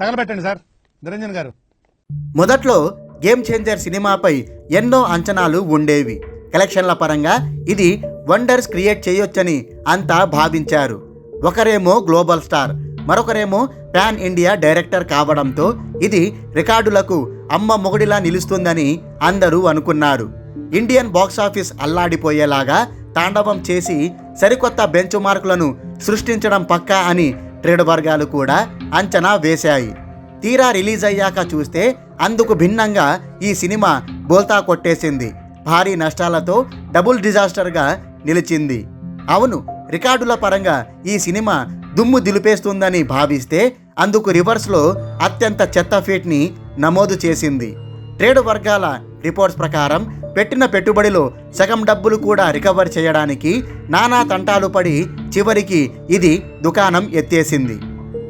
తగలబెట్టండి sir. Niranjan గారు. మొదట్లో game changer సినిమాపై ఎన్నో అంచనాలు ఉండేవి. కలెక్షన్ల పరంగా ఇది వండర్స్ క్రియేట్ చేయొచ్చని అంతా భావించారు. ఒకరేమో గ్లోబల్ స్టార్ మరొకరేమో పాన్ ఇండియా డైరెక్టర్ కావడంతో ఇది రికార్డులకు అమ్మ మొగుడిలా నిలుస్తుందని అందరూ అనుకున్నారు. ఇండియన్ బాక్సాఫీస్ అల్లాడిపోయేలాగా తాండవం చేసి సరికొత్త బెంచ్ మార్కులను సృష్టించడం పక్కా అని ట్రేడ్ వర్గాలు కూడా అంచనా వేశాయి. తీరా రిలీజ్ అయ్యాక చూస్తే అందుకు భిన్నంగా ఈ సినిమా బోల్తా కొట్టేసింది. భారీ నష్టాలతో డబుల్ డిజాస్టర్గా నిలిచింది. అవును రికార్డుల పరంగా ఈ సినిమా దుమ్ము దిలిపేస్తుందని భావిస్తే అందుకు రివర్స్లో అత్యంత చెత్త ఫీట్ని నమోదు చేసింది. ట్రేడ్ వర్గాల రిపోర్ట్స్ ప్రకారం పెట్టిన పెట్టుబడిలో సగం డబ్బులు కూడా రికవర్ చేయడానికి నానా తంటాలు పడి చివరికి ఇది దుకాణం ఎత్తేసింది.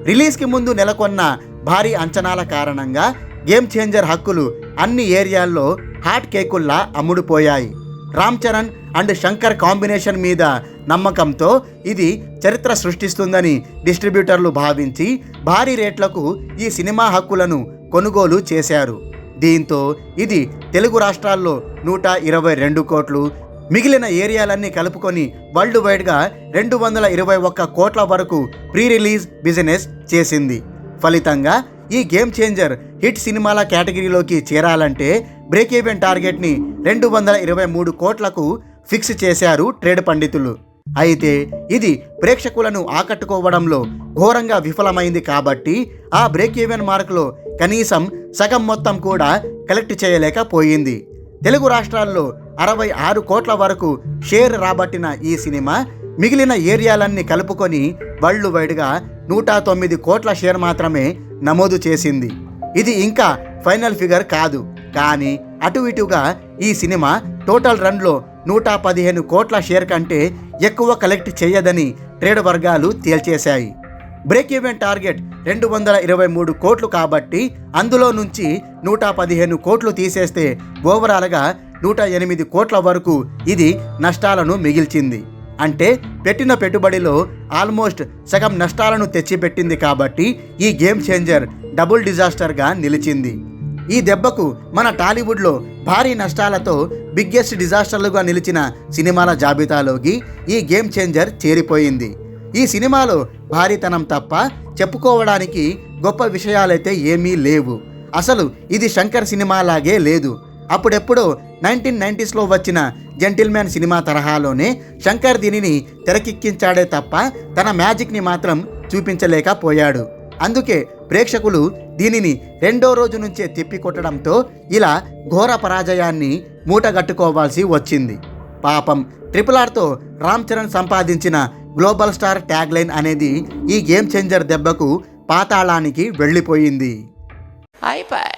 రిలీజ్కి ముందు నెలకొన్న భారీ అంచనాల కారణంగా గేమ్ చేంజర్ హక్కులు అన్ని ఏరియాల్లో హాట్ కేకుల్లా అమ్ముడుపోయాయి. రామ్ చరణ్ అండ్ శంకర్ కాంబినేషన్ మీద నమ్మకంతో ఇది చరిత్ర సృష్టిస్తుందని డిస్ట్రిబ్యూటర్లు భావించి భారీ రేట్లకు ఈ సినిమా హక్కులను కొనుగోలు చేశారు. దీంతో ఇది తెలుగు రాష్ట్రాల్లో నూట ఇరవై రెండు కోట్లు మిగిలిన ఏరియాలన్నీ కలుపుకొని వరల్డ్ వైడ్గా రెండు వందల ఇరవై ఒక్క కోట్ల వరకు ప్రీ రిలీజ్ బిజినెస్ చేసింది. ఫలితంగా ఈ గేమ్ చేంజర్ హిట్ సినిమాల కేటగిరీలోకి చేరాలంటే బ్రేక్ ఈవెన్ టార్గెట్ని రెండు వందల ఇరవై మూడు కోట్లకు ఫిక్స్ చేశారు ట్రేడ్ పండితులు. అయితే ఇది ప్రేక్షకులను ఆకట్టుకోవడంలో ఘోరంగా విఫలమైంది కాబట్టి ఆ బ్రేక్ ఈవెన్ మార్కులో కనీసం సగం మొత్తం కూడా కలెక్ట్ చేయలేకపోయింది. తెలుగు రాష్ట్రాల్లో అరవై ఆరు కోట్ల వరకు షేర్ రాబట్టిన ఈ సినిమా మిగిలిన ఏరియాలన్నీ కలుపుకొని వరల్డ్ వైడ్గా నూట తొమ్మిది కోట్ల షేర్ మాత్రమే నమోదు చేసింది. ఇది ఇంకా ఫైనల్ ఫిగర్ కాదు. కానీ అటు ఇటుగా ఈ సినిమా టోటల్ రన్లో నూట పదిహేను కోట్ల షేర్ కంటే ఎక్కువ కలెక్ట్ చేయదని ట్రేడ్ వర్గాలు తేల్చేశాయి. బ్రేక్ ఈవెన్ టార్గెట్ రెండు వందల ఇరవై మూడు కోట్లు కాబట్టి అందులో నుంచి నూట పదిహేను కోట్లు తీసేస్తే ఓవరాల్గా నూట ఎనిమిది కోట్ల వరకు ఇది నష్టాలను మిగిల్చింది. అంటే పెట్టిన పెట్టుబడిలో ఆల్మోస్ట్ సగం నష్టాలను తెచ్చిపెట్టింది కాబట్టి ఈ గేమ్ చేంజర్ డబుల్ డిజాస్టర్గా నిలిచింది. ఈ దెబ్బకు మన టాలీవుడ్లో భారీ నష్టాలతో బిగ్గెస్ట్ డిజాస్టర్లుగా నిలిచిన సినిమాల జాబితాలోకి ఈ గేమ్ చేంజర్ చేరిపోయింది. ఈ సినిమాలో భారీతనం తప్ప చెప్పుకోవడానికి గొప్ప విషయాలైతే ఏమీ లేవు. అసలు ఇది శంకర్ సినిమాలాగే లేదు. అప్పుడెప్పుడో నైన్టీన్ నైంటీస్లో వచ్చిన జెంటిల్మ్యాన్ సినిమా తరహాలోనే శంకర్ దీనిని తెరకెక్కించాడే తప్ప తన మ్యాజిక్ని మాత్రం చూపించలేకపోయాడు. అందుకే ప్రేక్షకులు దీనిని రెండో రోజు నుంచే తిప్పికొట్టడంతో ఇలా ఘోర పరాజయాన్ని మూటగట్టుకోవాల్సి వచ్చింది. పాపం ట్రిపుల్ ఆర్తో రామ్ చరణ్ సంపాదించిన గ్లోబల్ స్టార్ ట్యాగ్ లైన్ అనేది ఈ గేమ్ చేంజర్ దెబ్బకు పాతాళానికి వెళ్ళిపోయింది. అయిపోయి